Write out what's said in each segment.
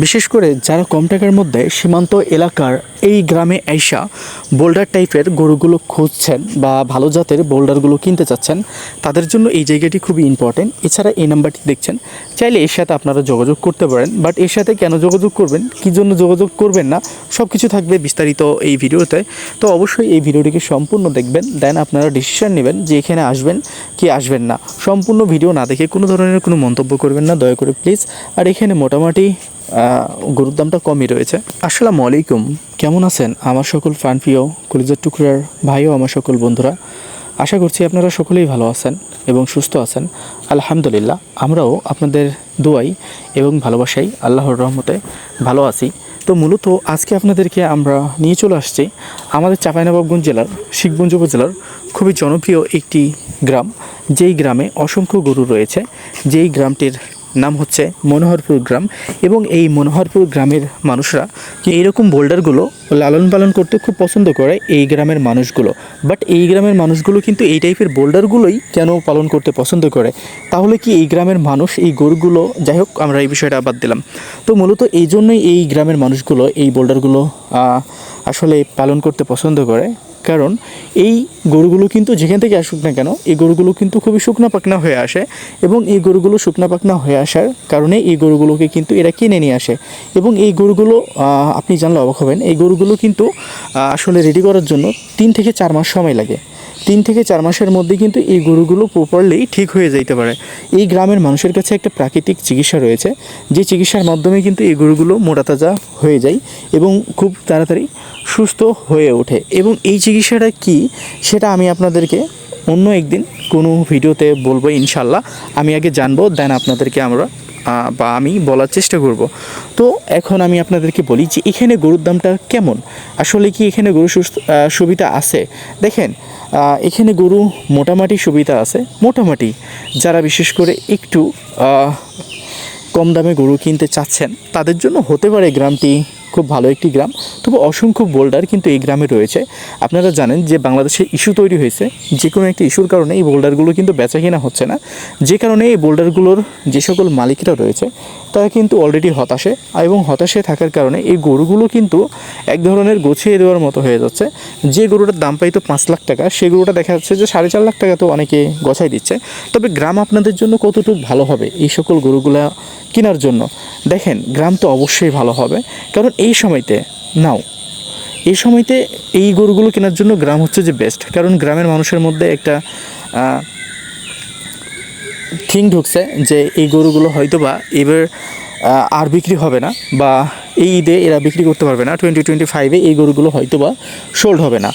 বিশেষ করে যারা কম টাকার মধ্যে সীমান্ত এলাকার এই গ্রামে আইসা বোল্ডার টাইপের গরুগুলো খুঁজছেন বা ভালো জাতের বোল্ডারগুলো কিনতে চাচ্ছেন, তাদের জন্য এই জায়গাটি খুবই ইম্পর্টেন্ট এছাড়া এই নাম্বারটি দেখছেন। চাইলে এর সাথে আপনারা যোগাযোগ করতে পারেন বাট এর সাথে কেন যোগাযোগ করবেন, কী জন্য যোগাযোগ করবেন না সব কিছু থাকবে বিস্তারিত এই ভিডিওতে। তো অবশ্যই এই ভিডিওটিকে সম্পূর্ণ দেখবেন দেন আপনারা ডিসিশন নেবেন যে এখানে আসবেন কি আসবেন না। সম্পূর্ণ ভিডিও না দেখে কোনো ধরনের কোনো মন্তব্য করবেন না, দয়া করে প্লিজ আর এখানে মোটামুটি গরুর দামটা কমই রয়েছে। আসসালামু আলাইকুম। কেমন আছেন? আমার সকল প্রাণপ্রিয় কলিজার টুকরার ভাইও, আমার সকল বন্ধুরা। আশা করছি আপনারা সকলেই ভালো আছেন এবং সুস্থ আছেন। আলহামদুলিল্লাহ, আমরাও আপনাদের দোয়াই এবং ভালোবাসাই আল্লাহর রহমতে ভালো আছি। তো মূলত আজকে আপনাদেরকে আমরা নিয়ে চলে আসছি আমাদের চাঁপাইনবাবগঞ্জ জেলার, শিখগঞ্জ উপজেলার খুবই জনপ্রিয় একটি গ্রাম। যেই গ্রামে অসংখ্য গরু রয়েছে, যেই গ্রামটির নাম হচ্ছে মনোহরপুর গ্রাম। এবং এই মনোহরপুর গ্রামের মানুষরা এইরকম বোল্ডারগুলো লালন পালন করতে খুব পছন্দ করে এই গ্রামের মানুষগুলো। বাট এই গ্রামের মানুষগুলো কিন্তু এই টাইপের বোল্ডারগুলোই কেন পালন করতে পছন্দ করে? তাহলে কি এই গ্রামের মানুষ এই গরুগুলো, যাই হোক, আমরা এই বিষয়টা বাদ দিলাম। তো মূলত এই জন্যই এই গ্রামের মানুষগুলো এই বোল্ডারগুলো আসলে পালন করতে পছন্দ করে। কারণ এই গরুগুলো কিন্তু যেখান থেকে আসুক না কেন, এই গরুগুলো কিন্তু খুবই শুকনো পাকনা হয়ে আসে এবং এই গরুগুলো শুকনা পাকনা হয়ে আসার কারণে এই গরুগুলোকে কিন্তু এরা কিনে নিয়ে আসে। এবং এই গরুগুলো আপনি জানলে অবাক হবেন, এই গরুগুলো কিন্তু আসলে রেডি করার জন্য তিন থেকে চার মাস সময় লাগে। তিন থেকে চার মাসের মধ্যে কিন্তু এই গরুগুলো প্রপারলি ঠিক হয়ে যাইতে পারে। এই গ্রামের মানুষের কাছে একটা প্রাকৃতিক চিকিৎসা রয়েছে, যে চিকিৎসার মাধ্যমে কিন্তু এই গরুগুলো মোটা তাজা হয়ে যায় এবং খুব তাড়াতাড়ি সুস্থ হয়ে ওঠে। এবং এই চিকিৎসাটা কি, সেটা আমি আপনাদেরকে অন্য একদিন কোনো ভিডিওতে বলব ইনশাল্লাহ আমি আগে জানব, দেন আপনাদেরকে আমরা বা আমি বলার চেষ্টা করব। তো এখন আমি আপনাদেরকে বলি যে এখানে গরুর দামটা কেমন? আসলে কি এখানে গরু সুস্থ সুবিধা আছে? দেখেন এখানে গরু মোটামুটি সুবিধা আছে। মোটামুটি যারা বিশেষ করে একটু কম দামে গরু কিনতে চাচ্ছেন, তাদের জন্য হতে পারে গ্রামটি খুব ভালো একটি গ্রাম। তবে অসংখ্য বোল্ডার কিন্তু এই গ্রামে রয়েছে। আপনারা জানেন যে বাংলাদেশে ইস্যু তৈরি হয়েছে। যে কোনো একটি ইস্যুর কারণে এই বোল্ডারগুলো কিন্তু বেচা কিনা হচ্ছে না। যে কারণে এই বোল্ডারগুলোর যে সকল মালিকরা রয়েছে, তারা কিন্তু অলরেডি হতাশে এবং হতাশে থাকার কারণে এই গরুগুলো কিন্তু এক ধরনের গোছিয়ে দেওয়ার মতো হয়ে যাচ্ছে। যে গরুটার দাম পাইতো পাঁচ লাখ টাকা, সেই গরুটা দেখা যাচ্ছে যে সাড়ে চার লাখ টাকা তো অনেকে গছাই দিচ্ছে। তবে গ্রাম আপনাদের জন্য কতটুকু ভালো হবে এই সকল গরুগুলা কেনার জন্য? দেখেন, গ্রাম তো অবশ্যই ভালো হবে। কারণ এই সময়তে, নাও। এই সময়তে এই গরুগুলো কেনার জন্য গ্রাম হচ্ছে যে বেস্ট কারণ গ্রামের মানুষের মধ্যে একটা থিং ঢুকছে যে এই গরুগুলো হয়তো বা এবার আর বিক্রি হবে না বা এই ঈদে এরা বিক্রি করতে পারবে না। টোয়েন্টি টোয়েন্টি ফাইভে এই গরুগুলো হয়তো বা সোল্ড হবে না।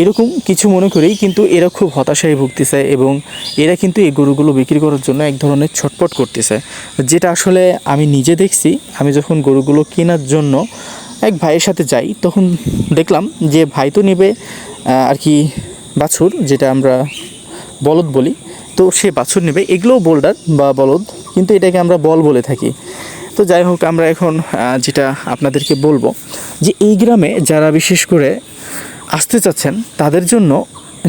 এরকম কিছু মনে করেই কিন্তু এরা খুব হতাশায় ভুগতেছে এবং এরা কিন্তু এই গরুগুলো বিক্রি করার জন্য এক ধরনের ছটপট করতেছে। যেটা আসলে আমি নিজে দেখছি, আমি যখন গরুগুলো কেনার জন্য এক ভাইয়ের সাথে যাই, তখন দেখলাম যে ভাই তো নেবে আর কি বাছুর, যেটা আমরা বলদ বলি। তো সে বাছুর নেবে, এগুলোও বোল্ডার বা বলদ, কিন্তু এটাকে আমরা বল বলে থাকি। তো যাই হোক, আমরা এখন যেটা আপনাদেরকে বলব যে এই গ্রামে যারা বিশেষ করে আসতে চাচ্ছেন তাদের জন্য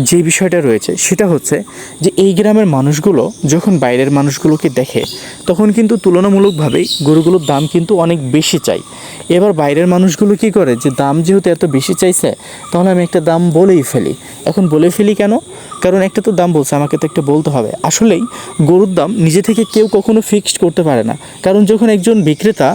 যে বিষয়টা রয়েছে, সেটা হচ্ছে যে এই গ্রামের মানুষগুলো যখন বাইরের মানুষগুলোকে দেখে, তখন কিন্তু তুলনামূলকভাবেই গরুগুলোর দাম কিন্তু অনেক বেশি চাই এবার বাইরের মানুষগুলো কি করে যে দাম যেহেতু এত বেশি চাইছে, তাহলে আমি একটা দাম বলেই ফেলি। এখন বলে ফেলি কেন? কারণ একটা তো দাম বলছে, আমাকে তো একটা বলতে হবে। আসলেই গরুর দাম নিজে থেকে কেউ কখনো ফিক্সড করতে পারে না। কারণ যখন একজন বিক্রেতা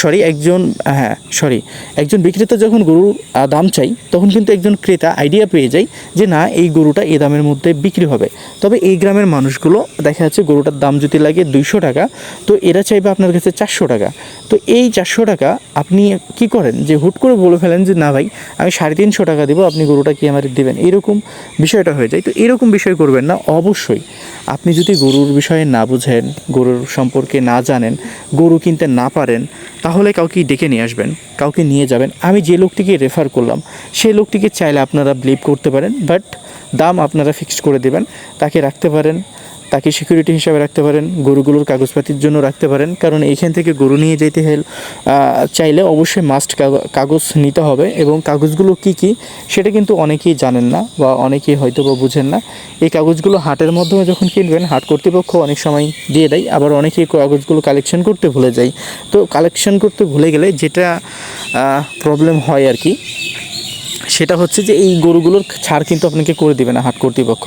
সরি একজন হ্যাঁ সরি একজন বিক্রেতা যখন গরুর দাম চাই, তখন কিন্তু একজন ক্রেতা আইডিয়া পেয়ে যায় যে না, এই গরুটা এ দামের মধ্যে বিক্রি হবে। তবে এই গ্রামের মানুষগুলো, দেখা যাচ্ছে গরুটার দাম যদি লাগে দুইশো টাকা, তো এরা চাইবে আপনার কাছে চারশো টাকা। তো এই চারশো টাকা আপনি কি করেন? যে হুট করে বলে ফেলেন যে, না ভাই, আমি সাড়ে তিনশো টাকা দেবো, আপনি গরুটা কি আমার দেবেন? এরকম বিষয়টা হয়ে যায়। তো এরকম বিষয় করবেন না, অবশ্যই। আপনি যদি গরুর বিষয়ে না বুঝেন, গরুর সম্পর্কে না জানেন, গরু কিনতে না পারেন, তাহলে কাউকে ডেকে নিয়ে আসবেন, কাউকে নিয়ে যাবেন। আমি যে লোকটিকে রেফার করলাম সেই লোকটিকে চাইলে আপনারা বিলিভ করতে পারেন বাট দাম আপনারা ফিক্সড করে দেবেন। তাকে রাখতে পারেন, তাকে সিকিউরিটি হিসাবে রাখতে পারেন, গরুগুলোর কাগজপাতির জন্য রাখতে পারেন। কারণ এইখান থেকে গরু নিয়ে যেতে হেল চাইলে অবশ্যই মাস্ট কাগজ নিতে হবে এবং কাগজগুলো কি কি সেটা কিন্তু অনেকেই জানেন না বা অনেকেই হয়তো বা বুঝেন না। এই কাগজগুলো হাটের মাধ্যমে যখন কিনবেন, হাট কর্তৃপক্ষ অনেক সময় দিয়ে দেয়, আবার অনেকেই কাগজগুলো কালেকশন করতে ভুলে যায়। তো কালেকশন করতে ভুলে গেলে যেটা প্রবলেম হয় আর কি সেটা হচ্ছে যে এই গরুগুলোর ছাড় কিন্তু আপনাকে করে দেবে না হাট কর্তৃপক্ষ।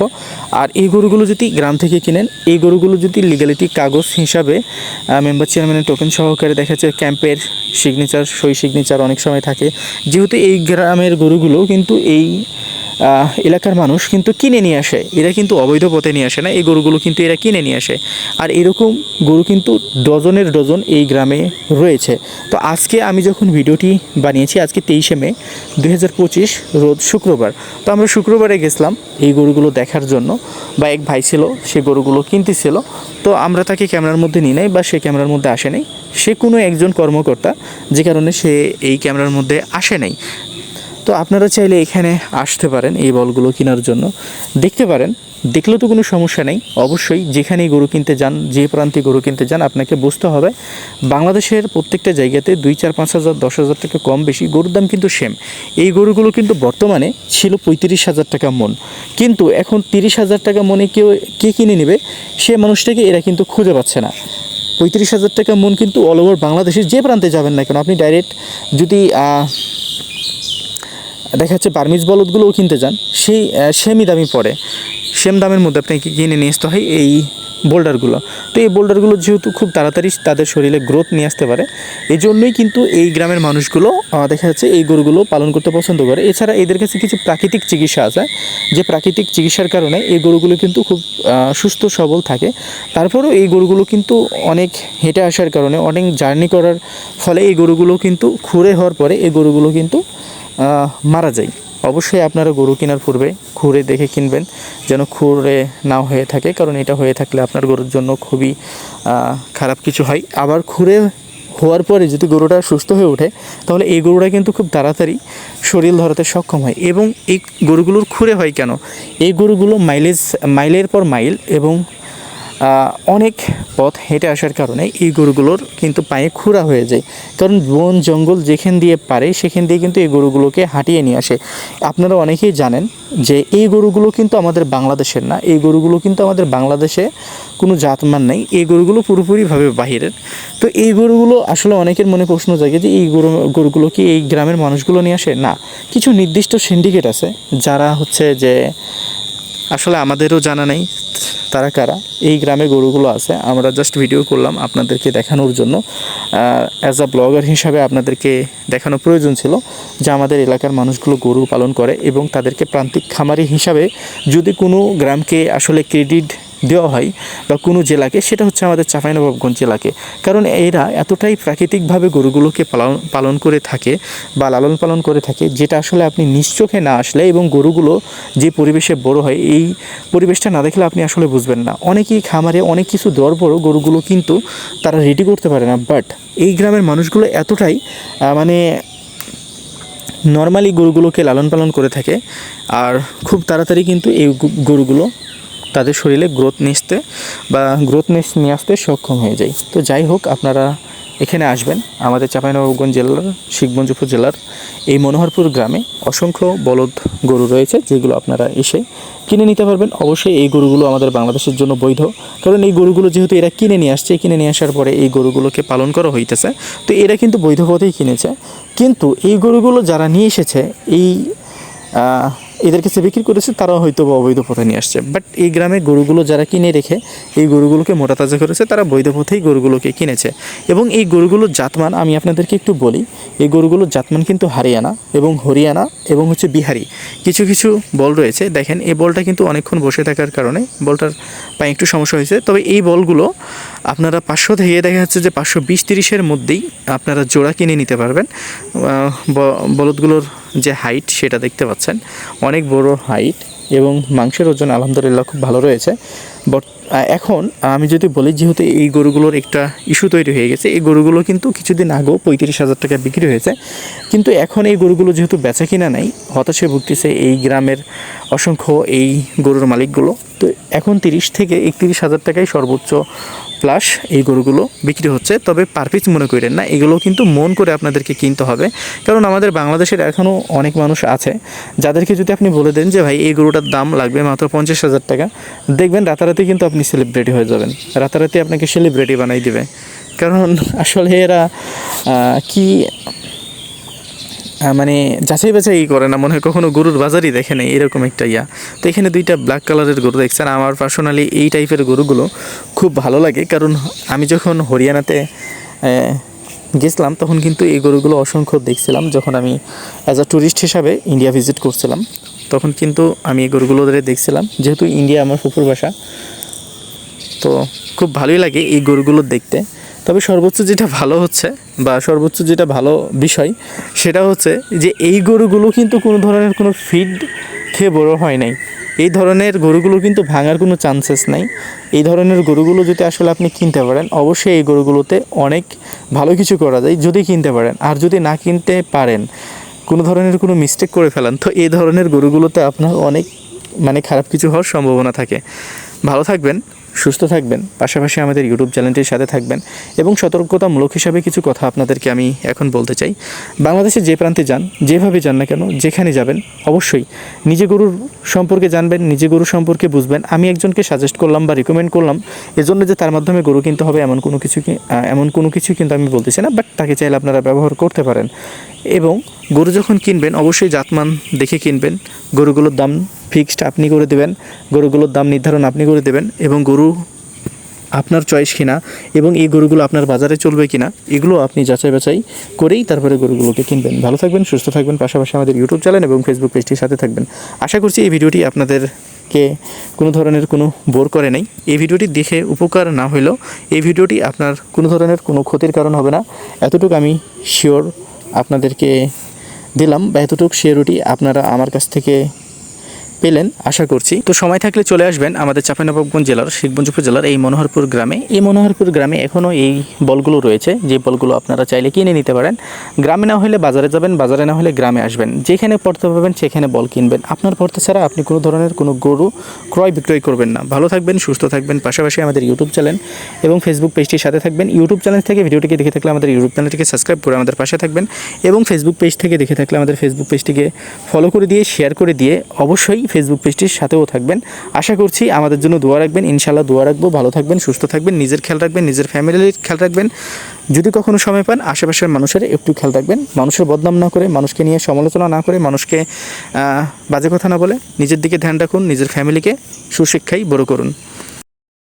আর এই গরুগুলো যদি গ্রাম থেকে কিনেন, এই গরুগুলো যদি লিগ্যালিটি কাগজ হিসাবে মেম্বার চেয়ারম্যানের টোকেন সহকারে দেখা যাচ্ছে ক্যাম্পের সিগনেচার সই সিগনেচার অনেক সময় থাকে। যেহেতু এই গ্রামের গরুগুলো কিন্তু এই এলাকার মানুষ কিন্তু কিনে নিয়ে আসে। এরা কিন্তু অবৈধ পথে নিয়ে আসে না, এই গরুগুলো কিন্তু এরা কিনে নিয়ে আসে। আর এরকম গরু কিন্তু ডজনের ডজন এই গ্রামে রয়েছে। তো আজকে আমি যখন ভিডিওটি বানিয়েছি, আজকে তেইশে মে দুই হাজার পঁচিশ, রোজ শুক্রবার। তো আমরা শুক্রবারে গেছিলাম এই গরুগুলো দেখার জন্য। বা এক ভাই ছিল, সে গরুগুলো কিনতেছিল। তো আমরা তাকে ক্যামেরার মধ্যে নিই নাই বা সে ক্যামেরার মধ্যে আসে নাই। সে কোনো একজন কর্মকর্তা, যে কারণে সে এই ক্যামেরার মধ্যে আসে নাই। তো আপনারা চাইলে এখানে আসতে পারেন এই বলগুলো কেনার জন্য। দেখতে পারেন দেখলেও তো কোনো সমস্যা নেই। অবশ্যই যেখানেই গরু কিনতে যান, যে প্রান্তে গরু কিনতে যান, আপনাকে বুঝতে হবে, বাংলাদেশের প্রত্যেকটা জায়গাতে দুই, চার, পাঁচ হাজার, দশ হাজার টাকা কম বেশি গরুর দাম কিন্তু সেম এই গরুগুলো কিন্তু বর্তমানে ছিল পঁয়ত্রিশ হাজার টাকা মন। কিন্তু এখন তিরিশ হাজার টাকা মনে কেউ, কে কিনে নেবে? সে মানুষটাকে এরা কিন্তু খুঁজে পাচ্ছে না। পঁয়ত্রিশ হাজার টাকা মন কিন্তু অল ওভার বাংলাদেশের যে প্রান্তে যাবেন না কেন, আপনি ডাইরেক্ট যদি দেখা যাচ্ছে বার্মিজ বলদগুলোও কিনতে যান। সেই সেমই দামি পড়ে। সেম দামের মধ্যে আপনাকে কিনে নিয়ে আসতে হয় এই বোল্ডারগুলো। তো এই বোল্ডারগুলো যেহেতু খুব তাড়াতাড়ি তাদের শরীরে গ্রোথ নিয়ে আসতে পারে এই জন্যই কিন্তু এই গ্রামের মানুষগুলো দেখা যাচ্ছে এই গরুগুলো পালন করতে পছন্দ করে। এছাড়া এদের কাছে কিছু প্রাকৃতিক চিকিৎসা আছে, যে প্রাকৃতিক চিকিৎসার কারণে এই গরুগুলো কিন্তু খুব সুস্থ, সবল থাকে। তারপরেও এই গরুগুলো কিন্তু অনেক হেঁটে আসার কারণে, অনেক জার্নি করার ফলে এই গরুগুলো কিন্তু খুঁড়ে হওয়ার পরে এই গরুগুলো কিন্তু মারা যায়। অবশ্যই আপনারা গরু কেনার পূর্বে খুঁড়ে দেখে কিনবেন, যেন খুঁড়ে না হয়ে থাকে, কারণ এটা হয়ে থাকলে আপনার গরুর জন্য খুবই খারাপ কিছু হয়। আবার খুঁড়ে হওয়ার পরে যদি গরুটা সুস্থ হয়ে ওঠে, তাহলে এই গরুটা কিন্তু খুব তাড়াতাড়ি শরীর ধরাতে সক্ষম হয় এবং এই গরুগুলোর খুঁড়ে হয় কেন? এই গরুগুলো মাইলেজ মাইলের পর মাইল এবং অনেক পথ হেঁটে আসার কারণে এই গরুগুলোর কিন্তু পায়ে খুঁড়া হয়ে যায়। কারণ বন, জঙ্গল যেখান দিয়ে পারে, সেখান দিয়ে কিন্তু এই গরুগুলোকে হাঁটিয়ে নিয়ে আসে। আপনারা অনেকেই জানেন যে এই গরুগুলো কিন্তু আমাদের বাংলাদেশের না, এই গরুগুলো কিন্তু আমাদের বাংলাদেশে কোনো জাতমান নেই, এই গরুগুলো পুরোপুরিভাবে বাহিরের। তো এই গরুগুলো আসলে অনেকের মনে প্রশ্ন জাগে যে এই গরু, গরুগুলো কি এই গ্রামের মানুষগুলো নিয়ে আসে? না, কিছু নির্দিষ্ট সিন্ডিকেট আছে যারা হচ্ছে যে আসলে আমাদেরও জানা নেই। তারা কারা? এই গ্রামে গরুগুলো আছে। আমরা জাস্ট ভিডিও করলাম আপনাদেরকে দেখানোর জন্য। অ্যাজ আ ব্লগার হিসাবে আপনাদেরকে দেখানো প্রয়োজন ছিল যে আমাদের এলাকার মানুষগুলো গরু পালন করে এবং তাদেরকে প্রান্তিক খামারি হিসাবে যদি কোনো গ্রামকে আসলে ক্রেডিট দেওয়া হয় বা কোনো জেলাকে, সেটা হচ্ছে আমাদের চাঁপাইনবাবগঞ্জ জেলাকে। কারণ এরা এতটাই প্রাকৃতিকভাবে গরুগুলোকে পালন পালন করে থাকে বা লালন পালন করে থাকে, যেটা আসলে আপনি নিশ্চোখে না আসলে এবং গরুগুলো যে পরিবেশে বড় হয়, এই পরিবেশটা না দেখলে আপনি আসলে বুঝবেন না। অনেকেই খামারে অনেক কিছু দেওয়ার পরও গরুগুলো কিন্তু তারা রেডি করতে পারে না বাট এই গ্রামের মানুষগুলো এতটাই মানে নর্মালি গরুগুলোকে লালন পালন করে থাকে, আর খুব তাড়াতাড়ি কিন্তু এই গরুগুলো তাদের শরীরে গ্রোথ নিয়ে বা গ্রোথ নিয়ে আসতে সক্ষম হয়ে যায় তো যাই হোক, আপনারা এখানে আসবেন, আমাদের চাঁপাইনবাবগঞ্জ জেলার শিখগঞ্জ উপজেলার এই মনোহরপুর গ্রামে অসংখ্য বলদ গরু রয়েছে, যেগুলো আপনারা এসে কিনে নিতে পারবেন। অবশ্যই এই গরুগুলো আমাদের বাংলাদেশের জন্য বৈধ। কারণ এই গরুগুলো যেহেতু এরা কিনে নিয়ে আসছে, কিনে নিয়ে আসার পরে এই গরুগুলোকে পালন করা হইতেছে। তো এরা কিন্তু বৈধ পথেই কিনেছে। কিন্তু এই গরুগুলো যারা নিয়ে এসেছে, এই এদের কাছে বিক্রি করেছে তারাও হয়তো অবৈধ পথে নিয়ে আসছে। বাট এই গ্রামে গরুগুলো যারা কিনে রেখে এই গরুগুলোকে মোটা তাজা করেছে, তারা বৈধ পথেই গরুগুলোকে কিনেছে। এবং এই গরুগুলোর জাতমান, আমি আপনাদেরকে একটু বলি, এই গরুগুলোর জাতমান কিন্তু হারিয়ানা এবং হরিয়ানা এবং হচ্ছে বিহারি। কিছু কিছু বল রয়েছে। দেখেন, এই বলটা কিন্তু অনেকক্ষণ বসে থাকার কারণে বলটার পায়ে একটু সমস্যা হয়েছে। তবে এই বলগুলো আপনারা পাঁচশো থেকে, দেখা যাচ্ছে যে পাঁচশো বিশ তিরিশের মধ্যেই আপনারা জোড়া কিনে নিতে পারবেন। বলদগুলোর যে হাইট সেটা দেখতে পাচ্ছেন। অনেক বড় হাইট এবং মাংসের ওজন আলহামদুলিল্লাহ খুব ভালো রয়েছে। বট এখন আমি যদি বলি যেহেতু এই গরুগুলোর একটা ইস্যু তৈরি হয়ে গেছে, এই গরুগুলো কিন্তু কিছুদিন আগেও পঁয়ত্রিশ হাজার টাকা বিক্রি হয়েছে। কিন্তু এখন এই গরুগুলো যেহেতু বেচা কিনা নাই, হতাশে ভুগতেছে এই গ্রামের অসংখ্য এই গরুর মালিকগুলো। তো এখন তিরিশ থেকে একত্রিশ হাজার টাকায় সর্বোচ্চ প্লাস এই গরুগুলো বিক্রি হচ্ছে। তবে পারপিস মনে করেন না, এগুলো কিন্তু মন করে আপনাদেরকে কিনতে হবে। কারণ আমাদের বাংলাদেশের এখনও অনেক মানুষ আছে, যাদেরকে যদি আপনি বলে দেন যে, ভাই, এই গরুটার দাম লাগবে মাত্র পঞ্চাশ হাজার টাকা দেখবেন রাতারাতি কিন্তু আপনি সেলিব্রিটি হয়ে যাবেন। রাতারাতি আপনাকে সেলিব্রিটি বানাই দেবে। কারণ আসলে এরা কি মানে যাচাই বাছাই করে না, মনে হয় কখনো গরুর বাজারই দেখে নেই, এরকম একটা ইয়া। তো এখানে দুইটা ব্ল্যাক কালারের গরু দেখছেন আমার পার্সোনালি এই টাইপের গরুগুলো খুব ভালো লাগে, কারণ আমি যখন হরিয়ানাতে গেছিলাম, তখন কিন্তু এই গরুগুলো অসংখ্য দেখছিলাম, যখন আমি অ্যাজ আ ট্যুরিস্ট হিসাবে ইন্ডিয়া ভিজিট করছিলাম, তখন কিন্তু আমি এই গরুগুলো ধরে দেখছিলাম, যেহেতু ইন্ডিয়া আমার ফুপুর বাসা, তো খুব ভালোই লাগে এই গরুগুলো দেখতে। তবে সর্বোচ্চ যেটা ভালো হচ্ছে বা সর্বোচ্চ যেটা ভালো বিষয়, সেটা হচ্ছে যে এই গরুগুলো কিন্তু কোনো ধরনের কোনো ফিড খেয়ে বড় হয় নাই। এই ধরনের গরুগুলো কিন্তু ভাঙার কোনো চান্সেস নাই। এই ধরনের গরুগুলো যদি আসলে আপনি কিনতে পারেন, অবশ্যই এই গরুগুলোতে অনেক ভালো কিছু করা যায় যদি কিনতে পারেন। আর যদি না কিনতে পারেন, কোনো ধরনের কোনো মিস্টেক করে ফেলেন, তো এই ধরনের গরুগুলোতে আপনার অনেক মানে খারাপ কিছু হওয়ার সম্ভাবনা থাকে। ভালো থাকবেন। সুস্থ থাকবেন, পাশাপাশি আমাদের ইউটিউব চ্যানেলটির সাথে থাকবেন এবং সতর্কতামূলক হিসাবে কিছু কথা আপনাদেরকে আমি এখন বলতে চাই। বাংলাদেশে যে প্রান্তে যান, যেভাবে যান না কেন, যেখানে যাবেন, অবশ্যই নিজে গরুর সম্পর্কে জানবেন, নিজে গরু সম্পর্কে বুঝবেন। আমি একজনকে সাজেস্ট করলাম বা রিকমেন্ড করলাম, এজন্য যে তার মাধ্যমে গরু কিনতে হবে এমন কোনো কিছু এমন কোনো কিছু কিন্তু আমি বলতেছি না বাট তাকে চাইলে আপনারা ব্যবহার করতে পারেন। এবং গরু যখন কিনবেন, অবশ্যই জাতমান দেখে কিনবেন। গরুগুলোর দাম ফিক্সড আপনি করে দেবেন, গরুগুলোর দাম নির্ধারণ আপনি করে দেবেন এবং গরু আপনার চয়েস কিনা এবং এই গরুগুলো আপনার বাজারে চলবে কিনা, এগুলো আপনি যাচাই বাছাই করেই তারপরে গরুগুলোকে কিনবেন। ভালো থাকবেন, সুস্থ থাকবেন, পাশাপাশি আমাদের ইউটিউব চ্যানেল এবং ফেসবুক পেজটির সাথে থাকবেন। আশা করছি এই ভিডিওটি আপনাদেরকে কোনো ধরনের কোনো বোর করে নাই। এই ভিডিওটি দেখে উপকার না হলেও এই ভিডিওটি আপনার কোনো ধরনের কোনো ক্ষতির কারণ হবে না। এতটুকু আমি শিওর আপনাদেরকে দিলাম বা এতটুকু শিওরিটি আপনারা আমার কাছ থেকে পেলেন, আশা করছি। তো সময় থাকলে চলে আসবেন আমাদের চাঁপাইনবাবগঞ্জ জেলার শিখগঞ্জ উপজেলার এই মনোহরপুর গ্রামে। এই মনোহরপুর গ্রামে এখনও এই বলগুলো রয়েছে, যে বলগুলো আপনারা চাইলে কিনে নিতে পারেন। গ্রামে না হলে বাজারে যাবেন, বাজারে না হলে গ্রামে আসবেন। যেখানে পড়তে পাবেন, সেখানে বল কিনবেন। আপনার পড়তে ছাড়া আপনি কোনো ধরনের কোনো গরু ক্রয় বিক্রয় করবেন না। ভালো থাকবেন, সুস্থ থাকবেন, পাশাপাশি আমাদের ইউটিউব চ্যানেল এবং ফেসবুক পেজটির সাথে থাকবেন। ইউটিউব চ্যানেল থেকে ভিডিওটিকে দেখে থাকলে আমাদের ইউটিউব চ্যানেলটিকে সাবস্ক্রাইব করে আমাদের পাশে থাকবেন এবং ফেসবুক পেজ থেকে দেখে থাকলে আমাদের ফেসবুক পেজটিকে ফলো করে দিয়ে শেয়ার করে দিয়ে অবশ্যই ফেসবুক পেজটির সাথেও থাকবেন। আশা করছি আমাদের জন্য দোয়া রাখবেন। ইনশাল্লাহ দোয়া রাখব। ভালো থাকবেন, সুস্থ থাকবেন, নিজের খেয়াল রাখবেন, নিজের ফ্যামিলির খেয়াল রাখবেন। যদি কখনো সময় পান, আশেপাশের মানুষের একটু খেয়াল রাখবেন। মানুষের বদনাম না করে, মানুষকে নিয়ে সমালোচনা না করে, মানুষকে বাজে কথা না বলে, নিজের দিকে ধ্যান রাখুন, নিজের ফ্যামিলিকে সুশিক্ষাই বড় করুন।